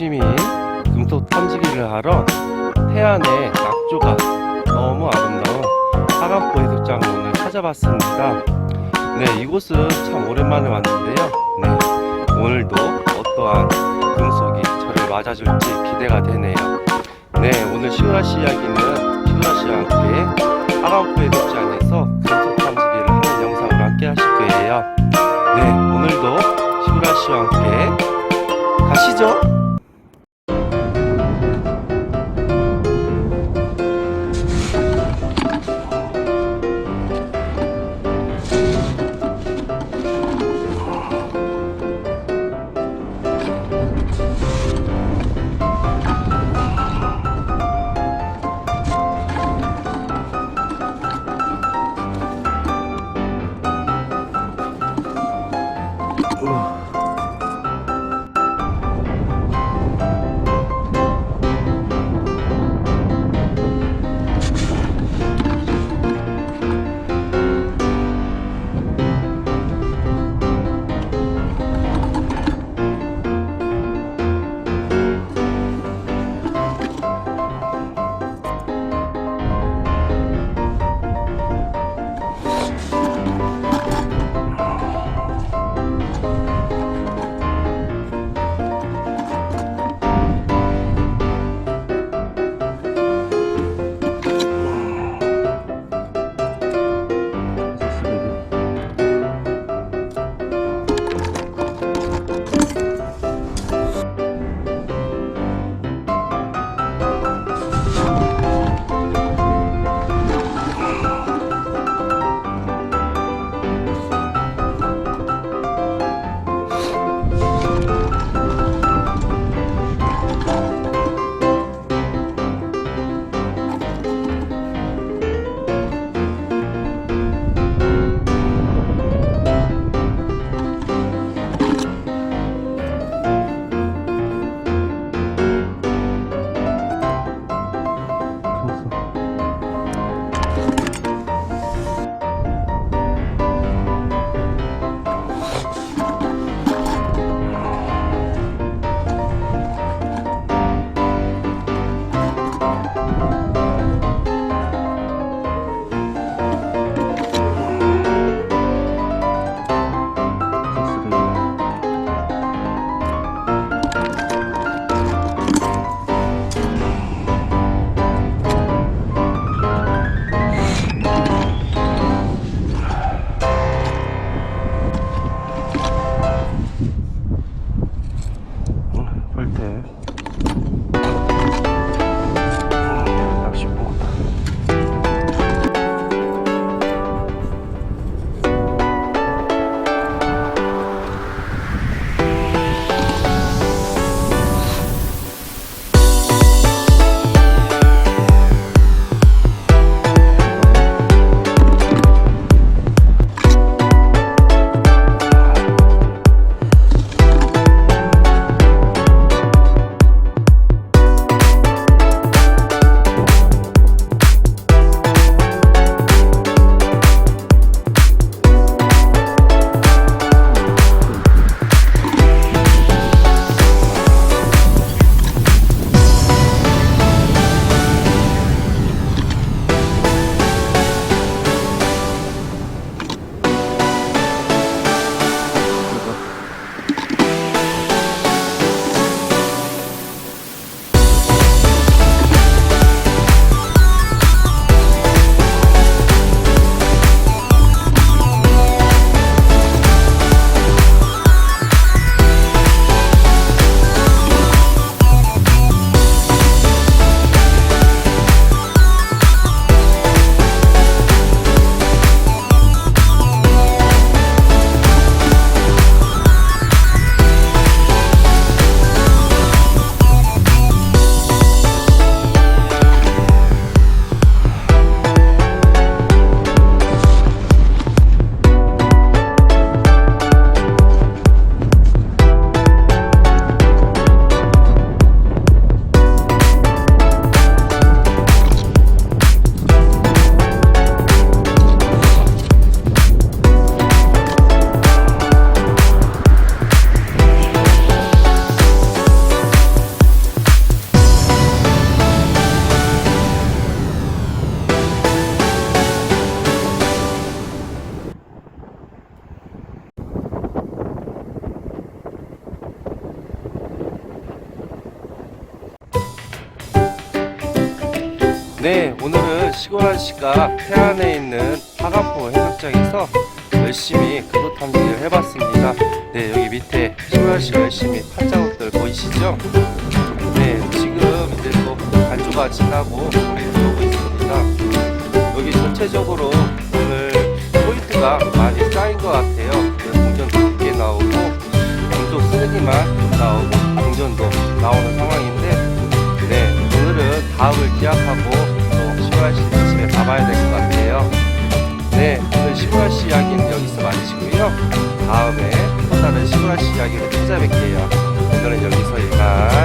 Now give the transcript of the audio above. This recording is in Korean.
취미인 금속 탐지기를 하러 태안의 낙조가 너무 아름다운 하간포 해수장을 오늘 찾아봤습니다. 네, 이곳은 참 오랜만에 왔는데요. 네, 오늘도 어떠한 금속이 저를 맞아줄지 기대가 되네요. 네, 오늘 시우라시 이야기는 시우라시와 함께 하간포 해수장에서 금속 탐지기를 하는 영상을 함께 하실 거예요. 네, 오늘도 시우라 씨와 함께 가시죠. 네, 오늘은 시골한 씨가 태안에 있는 파간포 해수장에서 열심히 금도 탐지기를 해봤습니다. 네, 여기 밑에 시골한 씨가 열심히 판자국들 보이시죠? 네, 지금 이제 또 간조가 지나고 들어오고 있습니다. 여기 전체적으로 오늘 포인트가 많이 쌓인 것 같아요. 동전도 늦게 나오고 금도 쓰레기만 나오고 동전도 나오는 상황인데 네, 오늘은 다음을 기약하고 또 시골아 씨 집에 가봐야 될 것 같아요. 네, 오늘 시골아 씨 이야기는 여기서 마치고요. 다음에 또 다른 시골아 씨 이야기를 찾아뵐게요. 오늘은 여기서 이만